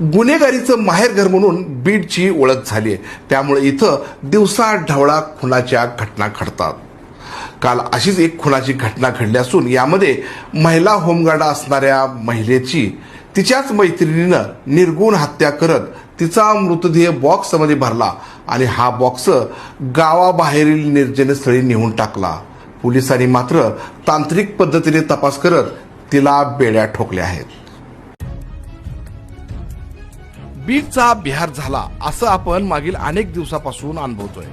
गुन्हेगारीचं माहेरघर म्हणून बीडची ओळख झाली आहे त्यामुळे इथं दिवसा ढवळा खुनाच्या घटना घडतात. काल अशीच एक खुनाची घटना घडली असून यामध्ये महिला होमगार्ड असणाऱ्या महिलेची तिच्याच मैत्रिणीनं निर्गुण हत्या करत तिचा मृतदेह बॉक्समध्ये भरला आणि हा बॉक्स गावाबाहेरील निर्जनस्थळी नेऊन टाकला. पोलिसांनी मात्र तांत्रिक पद्धतीने तपास करत तिला बेड्या ठोकल्या आहेत. बीडचा बिहार झाला असं आपण मागील अनेक दिवसापासून अनुभवतोय.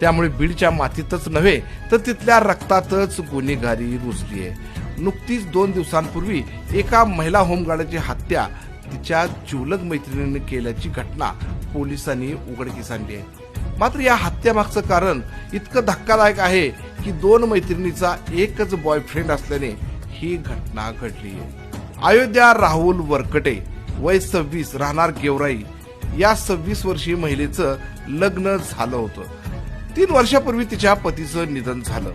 त्यामुळे बीडच्या मातीतच नव्हे तर तिथल्या रक्तातच गुन्हेगारी रुजली आहे नुकतीच दोन दिवसांपूर्वी एका महिला होमगार्डाची हत्या तिच्या जिवलग मैत्रिणीने केल्याची घटना पोलिसांनी उघडकीस आणली आहे. मात्र या हत्यामागचं कारण इतकं धक्कादायक आहे की दोन मैत्रिणीचा एकच बॉयफ्रेंड असल्याने ही घटना घडली आहे अयोध्या राहुल वरकटे वय सव्वीस राहणार गेवराई. या सव्वीस वर्षीय महिलेचं लग्न झालं होतं. तीन वर्षापूर्वी तिच्या पतीचं निधन झालं.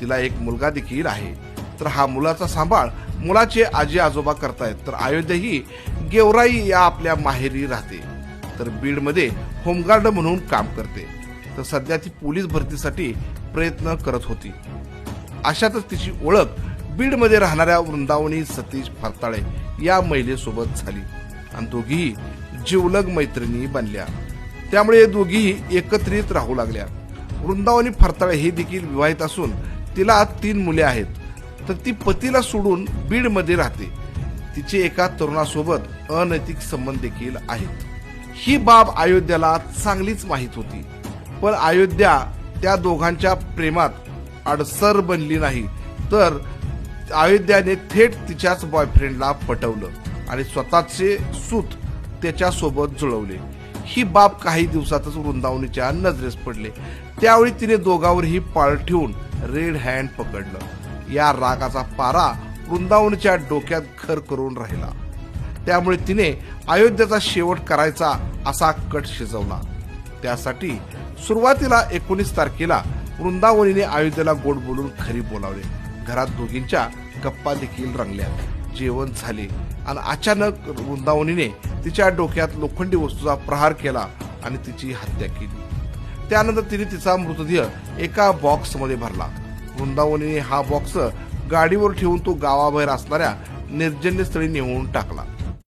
तिला एक मुलगा देखील आहे. तर हा मुलाचा सांभाळ मुलाचे आजी आजोबा करतायत. तर अयोध्या ही गेवराई या आपल्या माहेरी राहते. तर बीडमध्ये होमगार्ड म्हणून काम करते. तर सध्या ती पोलीस भरतीसाठी प्रयत्न करत होती. अशातच तिची ओळख बीडमध्ये राहणाऱ्या वृंदावनी सतीश फरताळे या महिलेसोबत झाली आणि दोघीही जिवलग मैत्रिणी बनल्या. त्यामुळे दोघीही एकत्रित राहू लागल्या. वृंदावनी फरताळे हे देखील विवाहित असून तिला तीन मुले आहेत. तर ती पतीला सोडून बीडमध्ये राहते. तिचे एका तरुणासोबत अनैतिक संबंध देखील आहेत. ही बाब अयोध्याला चांगलीच माहीत होती. पण अयोध्या त्या दोघांच्या प्रेमात अडसर बनली नाही. तर अयोध्याने थेट तिच्याच बॉयफ्रेंडला पटवलं आणि स्वतःचे सूत त्याच्यासोबत जुळवले. ही बाब काही दिवसातच वृंदावनीच्या नजरेस पडले. त्यावेळी तिने दोघांवरही पाळ ठेवून रेड हँड पकडलं. या रागाचा पारा वृंदावनीच्या डोक्यात घर करून राहिला. त्यामुळे तिने अयोध्येचा शेवट करायचा असा कट शिजवला. त्यासाठी सुरुवातीला एकोणीस तारखेला वृंदावनीने अयोध्येला गोड बोलून खरी बोलावले. घरात दोघींच्या गप्पा देखील रंगल्या. जेवण झाले. आणि अचानक वृंदावनीने तिच्या डोक्यात लोखंडी वस्तूचा प्रहार केला आणि तिची हत्या केली. त्यानंतर तिने तिचा मृतदेह एका बॉक्समध्ये भरला. वृंदावनीने हा बॉक्स गाडीवर ठेवून तो गावाबाहेर असणाऱ्या निर्जन्य स्थळी नेऊन टाकला.